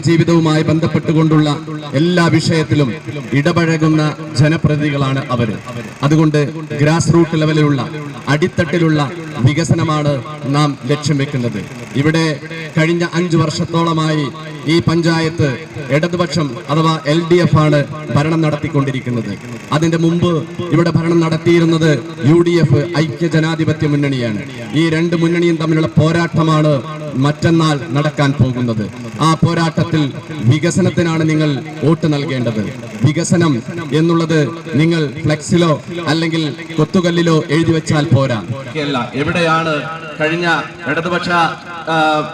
നിത്യജീവിതവുമായി ബന്ധപ്പെട്ടുകൊണ്ടുള്ള എല്ലാ വിഷയത്തിലും ഇടപഴകുന്ന ജനപ്രതിനിധികളാണ് അവർ അതുകൊണ്ട് ഗ്രാസ് റൂട്ട് ലെവലിലുള്ള അടിത്തട്ടിലുള്ള വികസനമാണ് നാം ലക്ഷ്യം വെക്കുന്നത്. ഇവിടെ കഴിഞ്ഞ അഞ്ചു വർഷത്തോളമായി ഈ പഞ്ചായത്ത് ഇടതുപക്ഷം അഥവാ എൽ ഡി എഫ് ആണ് ഭരണം നടത്തിക്കൊണ്ടിരിക്കുന്നത്. അതിന്റെ മുമ്പ് ഇവിടെ ഭരണം നടത്തിയിരുന്നത് യു ഡി എഫ് ഐക്യ ജനാധിപത്യ മുന്നണിയാണ്. ഈ രണ്ട് മുന്നണിയും തമ്മിലുള്ള പോരാട്ടമാണ് മറ്റന്നാൾ നടക്കാൻ പോകുന്നത്. ആ പോരാട്ടത്തിൽ വികസനത്തിനാണ് നിങ്ങൾ വോട്ട് നൽകേണ്ടത്. വികസനം എന്നുള്ളത് നിങ്ങൾ ഫ്ലെക്സിലോ അല്ലെങ്കിൽ കൊത്തുകല്ലിലോ എഴുതി വെച്ചാൽ പോരാ. എവിടെയാണ് കഴിഞ്ഞ ഇടതുപക്ഷ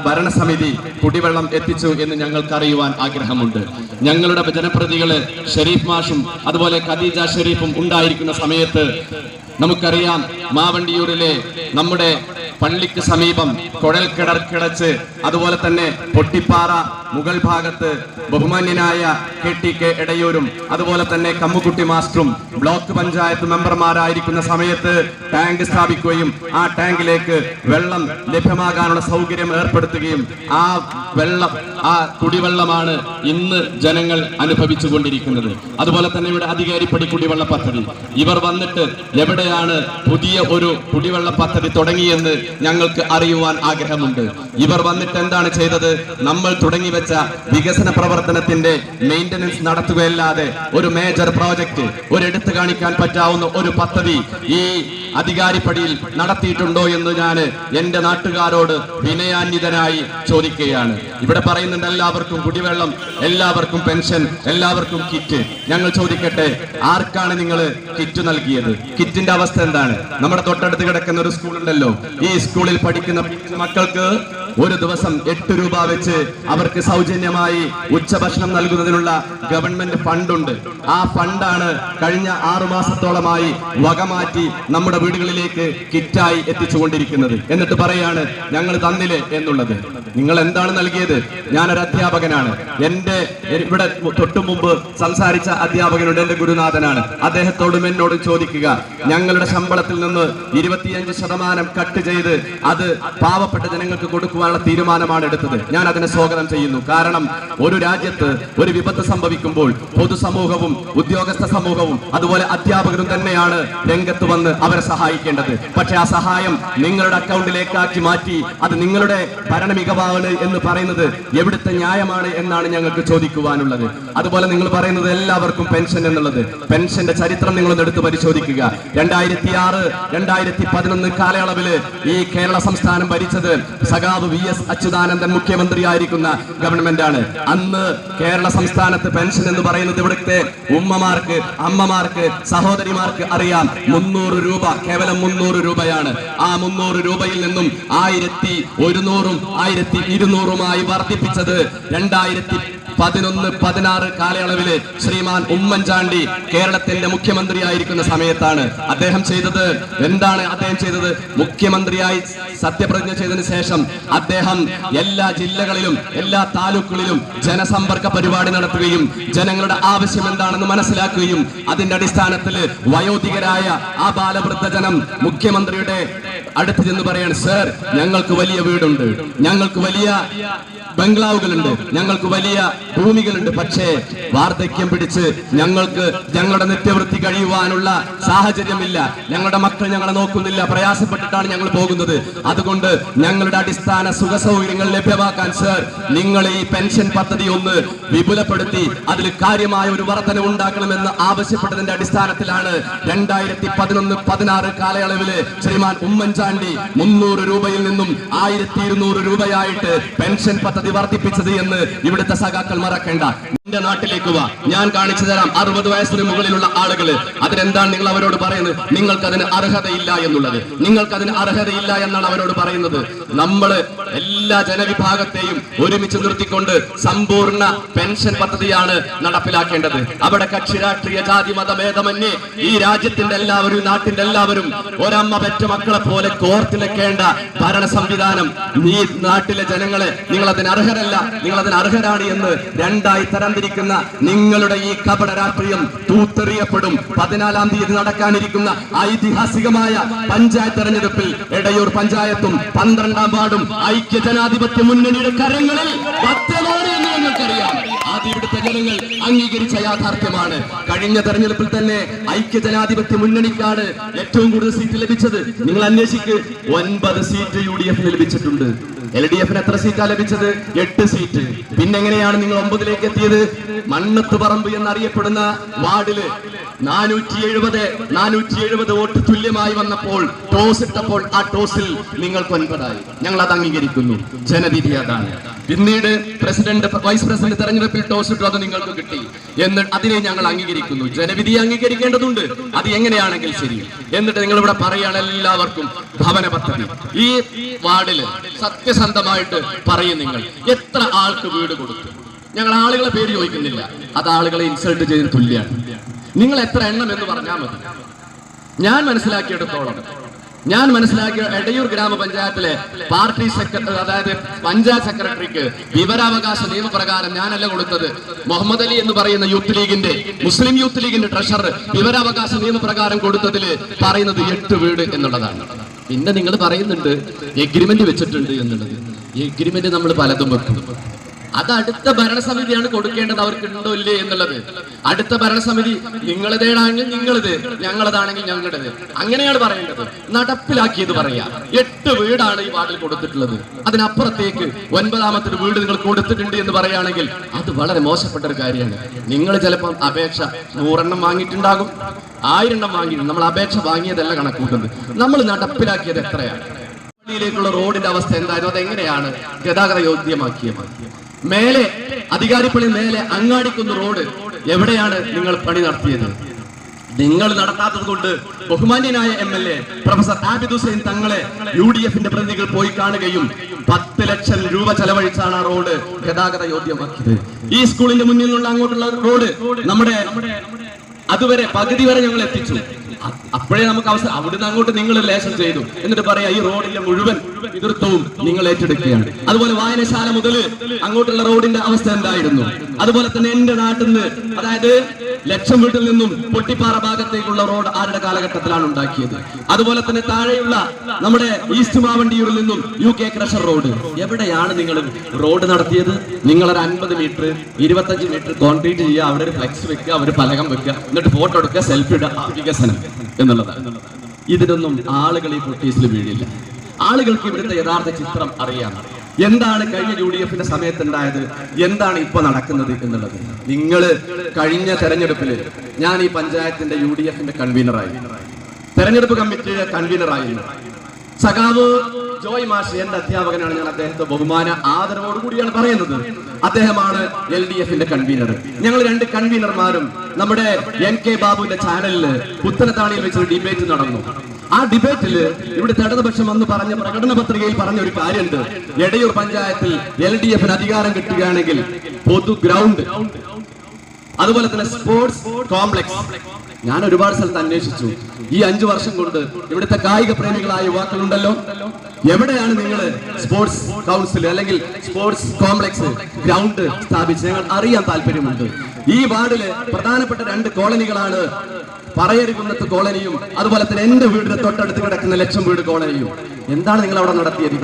ഭരണസമിതി കുടിവെള്ളം എത്തിച്ചു എന്ന് ഞങ്ങൾക്ക് അറിയുവാൻ ആഗ്രഹമുണ്ട്. ഞങ്ങളുടെ ജനപ്രതികൾ ഷെരീഫ് മാഷും അതുപോലെ ഖദീജ ഷെരീഫും ഉണ്ടായിരിക്കുന്ന സമയത്ത് നമുക്കറിയാം മാവണ്ടിയൂരിലെ നമ്മുടെ പള്ളിക്ക് സമീപം കുഴൽ കിടച്ച് അതുപോലെ തന്നെ പൊട്ടിപ്പാറ മുകൾ ഭാഗത്ത് ബഹുമാന്യനായ കെ ടി കെ എടയൂരും അതുപോലെ തന്നെ കമ്മുകുട്ടി മാസ്റ്ററും ബ്ലോക്ക് പഞ്ചായത്ത് മെമ്പർമാരായിരിക്കുന്ന സമയത്ത് ടാങ്ക് സ്ഥാപിക്കുകയും ആ ടാങ്കിലേക്ക് വെള്ളം ലഭ്യമാകാനുള്ള സൗകര്യം ഏർപ്പെടുത്തുകയും ആ വെള്ളം ആ കുടിവെള്ളമാണ് ഇന്ന് ജനങ്ങൾ അനുഭവിച്ചു കൊണ്ടിരിക്കുന്നത്. അതുപോലെ തന്നെ ഇവിടെ അധികാരിപ്പടി കുടിവെള്ള പദ്ധതി. ഇവർ വന്നിട്ട് എവിടെയാണ് പുതിയ ഒരു കുടിവെള്ള പദ്ധതി തുടങ്ങിയെന്ന് ഞങ്ങൾക്ക് അറിയുവാൻ ആഗ്രഹമുണ്ട്. ഇവർ വന്നിട്ട് എന്താണ് ചെയ്തത്? നമ്മൾ തുടങ്ങി വെച്ച വികസന പ്രവർത്തനത്തിന്റെ മെയിന്റനൻസ് നടത്തുകയല്ലാതെ ഒരു മേജർ പ്രോജക്റ്റ് ഒരു എടുത്തു കാണിക്കാൻ പറ്റാവുന്ന ഒരു പദ്ധതി ഈ അധികാരിപ്പടിയിൽ നടത്തിയിട്ടുണ്ടോ എന്ന് ഞാൻ എന്റെ നാട്ടുകാരോട് വിനയാന്വിതനായി ചോദിക്കുകയാണ്. ഇവിടെ പറയുന്നുണ്ട് എല്ലാവർക്കും കുടിവെള്ളം എല്ലാവർക്കും പെൻഷൻ എല്ലാവർക്കും കിറ്റ് ഞങ്ങൾ ചോദിക്കട്ടെ ആർക്കാണ് നിങ്ങൾ കിറ്റ് നൽകിയത്? കിറ്റിന്റെ അവസ്ഥ എന്താണ്? നമ്മുടെ തൊട്ടടുത്ത് കിടക്കുന്ന ഒരു സ്കൂൾ ഉണ്ടല്ലോ. ഈ സ്കൂളിൽ പഠിക്കുന്ന മക്കൾക്ക് ഒരു ദിവസം എട്ട് രൂപ വെച്ച് അവർക്ക് സൗജന്യമായി ഉച്ചഭക്ഷണം നൽകുന്നതിനുള്ള ഗവൺമെന്റ് ഫണ്ടുണ്ട് ആ ഫണ്ടാണ് കഴിഞ്ഞ ആറു മാസത്തോളമായി വകമാറ്റി നമ്മുടെ വീടുകളിലേക്ക് കിറ്റായി എത്തിച്ചുകൊണ്ടിരിക്കുന്നത്. എന്നിട്ട് പറയാണ് ഞങ്ങൾ തന്നില്ലേ? എന്നുള്ളത്. നിങ്ങൾ എന്താണ് നൽകിയത്? ഞാനൊരു അധ്യാപകനാണ്. എന്റെ ഇവിടെ തൊട്ടു മുമ്പ് സംസാരിച്ച അധ്യാപകനുണ്ട് എന്റെ ഗുരുനാഥനാണ്. അദ്ദേഹത്തോടും എന്നോടും ചോദിക്കുക ഞങ്ങളുടെ ശമ്പളത്തിൽ നിന്ന് ഇരുപത്തിയഞ്ച് ശതമാനം കട്ട് ചെയ്ത് അത് പാവപ്പെട്ട ജനങ്ങൾക്ക് കൊടുക്കുവാനുള്ള തീരുമാനമാണ് എടുത്തത്. ഞാൻ അതിനെ സ്വാഗതം ചെയ്യുന്നു. കാരണം ഒരു രാജ്യത്ത് ഒരു വിപത്ത് സംഭവിക്കുമ്പോൾ പൊതുസമൂഹവും ഉദ്യോഗസ്ഥ സമൂഹവും അതുപോലെ അധ്യാപകരും തന്നെയാണ് രംഗത്ത് വന്ന് അവരെ സഹായിക്കേണ്ടത്. പക്ഷെ ആ സഹായം നിങ്ങളുടെ അക്കൗണ്ടിലേക്കാക്കി മാറ്റി അത് നിങ്ങളുടെ ഭരണ മികവാണ് എന്ന് പറയുന്നത് എവിടുത്തെ ന്യായമാണ് എന്നാണ് ഞങ്ങൾക്ക് ചോദിക്കുവാനുള്ളത്. അതുപോലെ നിങ്ങൾ പറയുന്നത് എല്ലാവർക്കും പെൻഷൻ എന്നുള്ളത്. പെൻഷന്റെ ചരിത്രം നിങ്ങളൊന്ന് എടുത്ത് പരിശോധിക്കുക. രണ്ടായിരത്തി ആറ് രണ്ടായിരത്തി പതിനൊന്ന് കാലയളവിൽ ഈ കേരള സംസ്ഥാനം ഭരിച്ചത് സഖാവ് വി എസ് അച്യുതാനന്ദൻ മുഖ്യമന്ത്രിയായിരിക്കുന്ന ആണ് അന്ന് കേരള സംസ്ഥാനത്ത് പെൻഷൻ എന്ന് പറയുന്നത് ഇവിടുത്തെ ഉമ്മമാർക്ക് അമ്മമാർക്ക് സഹോദരിമാർക്ക് അറിയാം. മുന്നൂറ് രൂപ കേവലം മുന്നൂറ് രൂപയാണ്. ആ മുന്നൂറ് രൂപയിൽ നിന്നും ആയിരത്തി ഒരുന്നൂറും ആയിരത്തി ഇരുന്നൂറുമായി വർദ്ധിപ്പിച്ചത് രണ്ടായിരത്തി പതിനൊന്ന് പതിനാറ് കാലയളവിൽ ശ്രീമാൻ ഉമ്മൻചാണ്ടി കേരളത്തിന്റെ മുഖ്യമന്ത്രിയായിരിക്കുന്ന സമയത്താണ് അദ്ദേഹം ചെയ്തത്. എന്താണ് അദ്ദേഹം ചെയ്തത്? മുഖ്യമന്ത്രിയായി സത്യപ്രതിജ്ഞ ചെയ്തതിനു ശേഷം അദ്ദേഹം എല്ലാ ജില്ലകളിലും എല്ലാ താലൂക്കുകളിലും ജനസമ്പർക്ക പരിപാടി നടത്തുകയും ജനങ്ങളുടെ ആവശ്യം എന്താണെന്ന് മനസ്സിലാക്കുകയും അതിന്റെ അടിസ്ഥാനത്തിൽ വയോധികരായ ആ ബാലവൃദ്ധജനം മുഖ്യമന്ത്രിയുടെ അടുത്ത് ചെന്ന് പറയാണ് സർ ഞങ്ങൾക്ക് വലിയ വീടുണ്ട്. ഞങ്ങൾക്ക് വലിയ ബംഗ്ലാവുകളുണ്ട്. ഞങ്ങൾക്ക് വലിയ ഭൂമികളുണ്ട്. പക്ഷേ വാർദ്ധക്യം പിടിച്ച് ഞങ്ങൾക്ക് ഞങ്ങളുടെ നിത്യവൃത്തി കഴിയുവാനുള്ള സാഹചര്യമില്ല. ഞങ്ങളുടെ മക്കൾ ഞങ്ങളെ നോക്കുന്നില്ല. പ്രയാസപ്പെട്ടിട്ടാണ് ഞങ്ങൾ പോകുന്നത്. അതുകൊണ്ട് ഞങ്ങളുടെ അടിസ്ഥാന സുഖ സൗകര്യങ്ങൾ ലഭ്യമാക്കാൻ സർ നിങ്ങൾ ഈ പെൻഷൻ പദ്ധതി ഒന്ന് വിപുലപ്പെടുത്തി അതിൽ കാര്യമായ ഒരു വർധന ഉണ്ടാക്കണമെന്ന് ആവശ്യപ്പെട്ടതിന്റെ അടിസ്ഥാനത്തിലാണ് രണ്ടായിരത്തി പതിനൊന്ന് പതിനാറ് കാലയളവിൽ ശ്രീമാൻ ഉമ്മൻചാണ്ടി മുന്നൂറ് രൂപയിൽ നിന്നും ആയിരത്തി ഇരുന്നൂറ് രൂപയായിട്ട് പെൻഷൻ പദ്ധതി വർദ്ധിപ്പിച്ചത് എന്ന് ഇവിടുത്തെ സഖാക്കൾ മറക്കേണ്ട. എന്റെ നാട്ടിലേക്ക് വാ. ഞാൻ കാണിച്ചു തരാം അറുപത് വയസ്സിന് മുകളിലുള്ള ആളുകൾ അതിനെന്താണ് നിങ്ങൾ അവരോട് പറയുന്നത്? നിങ്ങൾക്ക് അതിന് അർഹതയില്ല എന്നുള്ളത്. നിങ്ങൾക്ക് അതിന് അർഹതയില്ല എന്നാണ് അവരോട് പറയുന്നത്. നമ്മൾ എല്ലാ ജനവിഭാഗത്തെയും ഒരുമിച്ച് നിർത്തിക്കൊണ്ട് സമ്പൂർണ പെൻഷൻ പദ്ധതിയാണ് നടപ്പിലാക്കേണ്ടത്. അവിടെ കക്ഷി രാഷ്ട്രീയ ജാതി മതഭേദമന്യേ ഈ രാജ്യത്തിന്റെ എല്ലാവരും നാട്ടിന്റെ എല്ലാവരും ഒരമ്മ പെറ്റ മക്കളെ പോലെ കോർത്തിണക്കേണ്ട ഭരണ സംവിധാനം ഈ നാട്ടിലെ ജനങ്ങളെ നിങ്ങൾ അതിന് അർഹരല്ല നിങ്ങൾ അതിന് അർഹരാണ് എന്ന് രണ്ടായി തരംതിരിക്കുന്ന നിങ്ങളുടെ ഈ കപട രാഷ്ട്രീയം തൂത്തെറിയപ്പെടും. പതിനാലാം തീയതി നടക്കാനിരിക്കുന്ന ഐതിഹാസികമായ പഞ്ചായത്ത് തെരഞ്ഞെടുപ്പിൽ എടയൂർ പഞ്ചായത്തും പന്ത്രണ്ടാം വാർഡും ഐക്യ ജനാധിപത്യ മുന്നണിയുടെ കരങ്ങളിൽ ഇവിടുത്തെ ജനങ്ങൾ അംഗീകരിച്ച യാഥാർത്ഥ്യമാണ്. കഴിഞ്ഞ തെരഞ്ഞെടുപ്പിൽ തന്നെ ഐക്യ ജനാധിപത്യ മുന്നണിക്കാണ് ഏറ്റവും കൂടുതൽ സീറ്റ് ലഭിച്ചത്. നിങ്ങൾ അന്വേഷിക്ക്. ഒൻപത് സീറ്റ് യു ലഭിച്ചിട്ടുണ്ട്. എൽ ഡി എഫിന് എത്ര സീറ്റാ ലഭിച്ചത്? എട്ട് സീറ്റ് പിന്നെങ്ങനെയാണ് നിങ്ങൾ ഒമ്പതിലേക്ക് എത്തിയത്? മണ്ണത്ത് പറമ്പ് എന്നറിയപ്പെടുന്ന വാർഡിൽ നാനൂറ്റി എഴുപത് നാനൂറ്റി എഴുപത് വോട്ട് തുല്യമായി വന്നപ്പോൾ ടോസ് ഇട്ടപ്പോൾ ആ ടോസിൽ നിങ്ങൾക്ക് ഒൻപതായി. ഞങ്ങൾ അത് അംഗീകരിക്കുന്നു. ജനവിധി അതാണ്. പിന്നീട് പ്രസിഡന്റ് വൈസ് പ്രസിഡന്റ് തെരഞ്ഞെടുപ്പിൽ ടോസ് അത് നിങ്ങൾക്ക് കിട്ടി. എന്ന് അതിനെ ഞങ്ങൾ അംഗീകരിക്കുന്നു. ജനവിധി അംഗീകരിക്കേണ്ടതുണ്ട്. അത് എങ്ങനെയാണെങ്കിൽ ശരി. എന്നിട്ട് നിങ്ങൾ ഇവിടെ പറയാണ് എല്ലാവർക്കും ഭവന പദ്ധതി. ഈ വാർഡിൽ സത്യസന്ധമായിട്ട് പറയും നിങ്ങൾ. എത്ര ആൾക്ക് വീട് കൊടുത്തു? ഞങ്ങൾ ആളുകളെ പേര് ചോദിക്കുന്നില്ല. അത് ആളുകളെ ഇൻസൾട്ട് ചെയ്ത് തുല്യാണ്. നിങ്ങൾ എത്ര എണ്ണം എന്ന് പറഞ്ഞാൽ മതി. ഞാൻ മനസ്സിലാക്കിയെടുത്തോളം. ഞാൻ മനസ്സിലാക്കിയ എടയൂർ ഗ്രാമപഞ്ചായത്തിലെ പാർട്ടി സെക്രട്ടറി അതായത് പഞ്ചായത്ത് സെക്രട്ടറിക്ക് വിവരാവകാശ നിയമപ്രകാരം ഞാനല്ല കൊടുത്തത്. മുഹമ്മദ് അലി എന്ന് പറയുന്ന യൂത്ത് ലീഗിന്റെ മുസ്ലിം യൂത്ത് ലീഗിന്റെ ട്രഷറർ വിവരാവകാശ നിയമപ്രകാരം കൊടുത്തതിൽ പറയുന്നത് എട്ട് വീട് എന്നുള്ളതാണ്. പിന്നെ നിങ്ങൾ പറയുന്നുണ്ട് എഗ്രിമെന്റ് വെച്ചിട്ടുണ്ട് എന്നുള്ളത്. എഗ്രിമെന്റ് നമ്മൾ പലതും വെക്കും. അത് അടുത്ത ഭരണസമിതിയാണ് കൊടുക്കേണ്ടത്. അവർക്ക് ഉണ്ടോ ഇല്ലേ എന്നുള്ളത്. അടുത്ത ഭരണസമിതി നിങ്ങളതേടാണെങ്കിൽ നിങ്ങളത്. ഞങ്ങളതാണെങ്കിൽ ഞങ്ങളുടേത്. അങ്ങനെയാണ് പറയേണ്ടത്. നടപ്പിലാക്കിയത് പറയാ. എട്ട് വീടാണ് ഈ വാർഡിൽ കൊടുത്തിട്ടുള്ളത്. അതിനപ്പുറത്തേക്ക് ഒൻപതാമത്തെ വീട് നിങ്ങൾ കൊടുത്തിട്ടുണ്ട് എന്ന് പറയുകയാണെങ്കിൽ അത് വളരെ മോശപ്പെട്ട ഒരു കാര്യമാണ്. നിങ്ങൾ ചിലപ്പോൾ അപേക്ഷ നൂറെണ്ണം വാങ്ങിയിട്ടുണ്ടാകും. ആയിരെണ്ണം വാങ്ങിയിട്ടുണ്ട്. നമ്മൾ അപേക്ഷ വാങ്ങിയതല്ല കണക്കൂട്ടുന്നത് നമ്മൾ നടപ്പിലാക്കിയത് എത്രയാണ്? പള്ളിയിലേക്കുള്ള റോഡിന്റെ അവസ്ഥ എന്തായിരുന്നു? അതെങ്ങനെയാണ് ഗതാഗത യോഗ്യമാക്കിയത്? മേലെ അധികാരിപ്പള്ളി മേലെ അങ്ങാടിക്കുന്ന റോഡ് എവിടെയാണ് നിങ്ങൾ പണി നടത്തിയത്? നിങ്ങൾ നടത്താത്തത് കൊണ്ട് ബഹുമാന്യനായ M L A professor Abid Hussain തങ്ങളെ യു ഡി എഫിന്റെ പ്രതിനിധികൾ പോയി കാണുകയും പത്ത് ലക്ഷം രൂപ ചെലവഴിച്ചാണ് ആ റോഡ് ഗതാഗത യോഗ്യമാക്കിയത്. ഈ സ്കൂളിന്റെ മുന്നിലുള്ള അങ്ങോട്ടുള്ള റോഡ് നമ്മുടെ അതുവരെ പകുതി വരെ ഞങ്ങൾ എത്തിച്ചു. അപ്പോഴേ നമുക്ക് അവസരം അവിടുന്ന് അങ്ങോട്ട് നിങ്ങൾ ലേശം ചെയ്തു. എന്നിട്ട് പറയാ ഈ റോഡിന്റെ മുഴുവൻ പിതൃത്വവും നിങ്ങൾ ഏറ്റെടുക്കുകയാണ്. അതുപോലെ വായനശാല മുതൽ അങ്ങോട്ടുള്ള റോഡിന്റെ അവസ്ഥ എന്തായിരുന്നു? അതുപോലെ തന്നെ എന്റെ നാട്ടിൽ നിന്ന് അതായത് ലക്ഷം വീട്ടിൽ നിന്നും പൊട്ടിപ്പാറ ഭാഗത്തേക്കുള്ള റോഡ് ആരുടെ കാലഘട്ടത്തിലാണ് ഉണ്ടാക്കിയത്? അതുപോലെ തന്നെ താഴെയുള്ള നമ്മുടെ ഈസ്റ്റ് മാവണ്ടിയൂരിൽ നിന്നും യു കെ ക്രഷർ റോഡ്. എവിടെയാണ് നിങ്ങൾ റോഡ് നടത്തിയത്? നിങ്ങളൊരു ഒരു അൻപത് മീറ്റർ ഇരുപത്തഞ്ച് മീറ്റർ കോൺക്രീറ്റ് ചെയ്യുക അവിടെ ഒരു ഫ്ലെക്സ് വെക്കുക അവർ പലകം വെക്കുക എന്നിട്ട് ഫോട്ടോ എടുക്കുക സെൽഫി ഇടുക വികസനം. എന്നുള്ളതാണ്. ഇതിനൊന്നും ആളുകൾ ഈ പൊട്ടീസിൽ വീഴില്ല ആളുകൾക്ക് ഇവിടുത്തെ യഥാർത്ഥ ചിത്രം അറിയാം. എന്താണ് കഴിഞ്ഞ യു ഡി എഫിന്റെ സമയത്ത് ഉണ്ടായത് എന്താണ് ഇപ്പൊ നടക്കുന്നത് എന്നുള്ളത്. നിങ്ങൾ കഴിഞ്ഞ തെരഞ്ഞെടുപ്പിൽ ഞാൻ ഈ പഞ്ചായത്തിന്റെ യു ഡി എഫിന്റെ കൺവീനറായി തെരഞ്ഞെടുപ്പ് കമ്മിറ്റിയുടെ കൺവീനറായിരുന്നു സഖാവ് ജോയ് മാഷ് എന്റെ അധ്യാപകനാണ്. ഞാൻ അദ്ദേഹത്തെ ബഹുമാന ആദരവോട് കൂടിയാണ് പറയുന്നത്. അദ്ദേഹമാണ് എൽ ഡി എഫിന്റെ കൺവീനർ. ഞങ്ങൾ രണ്ട് കൺവീനർമാരും നമ്മുടെ എൻ കെ ബാബുവിന്റെ ചാനലിൽ പുത്തനത്താണിയിൽ വെച്ചൊരു ഡിബേറ്റ് നടന്നു. ആ ഡിബേറ്റിൽ ഇവിടുത്തെ ഇടതുപക്ഷം അന്ന് പറഞ്ഞ പ്രകടന പത്രികയിൽ പറഞ്ഞ ഒരു കാര്യമുണ്ട്. എടയൂർ പഞ്ചായത്തിൽ എൽ ഡി എഫിന് അധികാരം കിട്ടുകയാണെങ്കിൽ പൊതു ഗ്രൗണ്ട് അതുപോലെ തന്നെ സ്പോർട്സ് കോംപ്ലക്സ് ഞാൻ ഒരുപാട് സ്ഥലത്ത് അന്വേഷിച്ചു. ഈ അഞ്ചു വർഷം കൊണ്ട് ഇവിടുത്തെ കായിക പ്രേമികളായ യുവാക്കളുണ്ടല്ലോ. എവിടെയാണ് നിങ്ങൾ സ്പോർട്സ് കൗൺസിൽ അല്ലെങ്കിൽ സ്പോർട്സ് കോംപ്ലക്സ് ഗ്രൗണ്ട് സ്ഥാപിച്ച് ഞങ്ങൾ അറിയാൻ താല്പര്യമുണ്ട്. ഈ വാർഡിൽ പ്രധാനപ്പെട്ട രണ്ട് കോളനികളാണ് പറയരുകുന്നത്ത് കോളനിയും അതുപോലെ തന്നെ എന്റെ വീടിന്റെ തൊട്ടടുത്ത് കിടക്കുന്ന ലക്ഷം വീട് കോളനിയും. എന്താണ് നിങ്ങൾ അവിടെ നടത്തിയത്?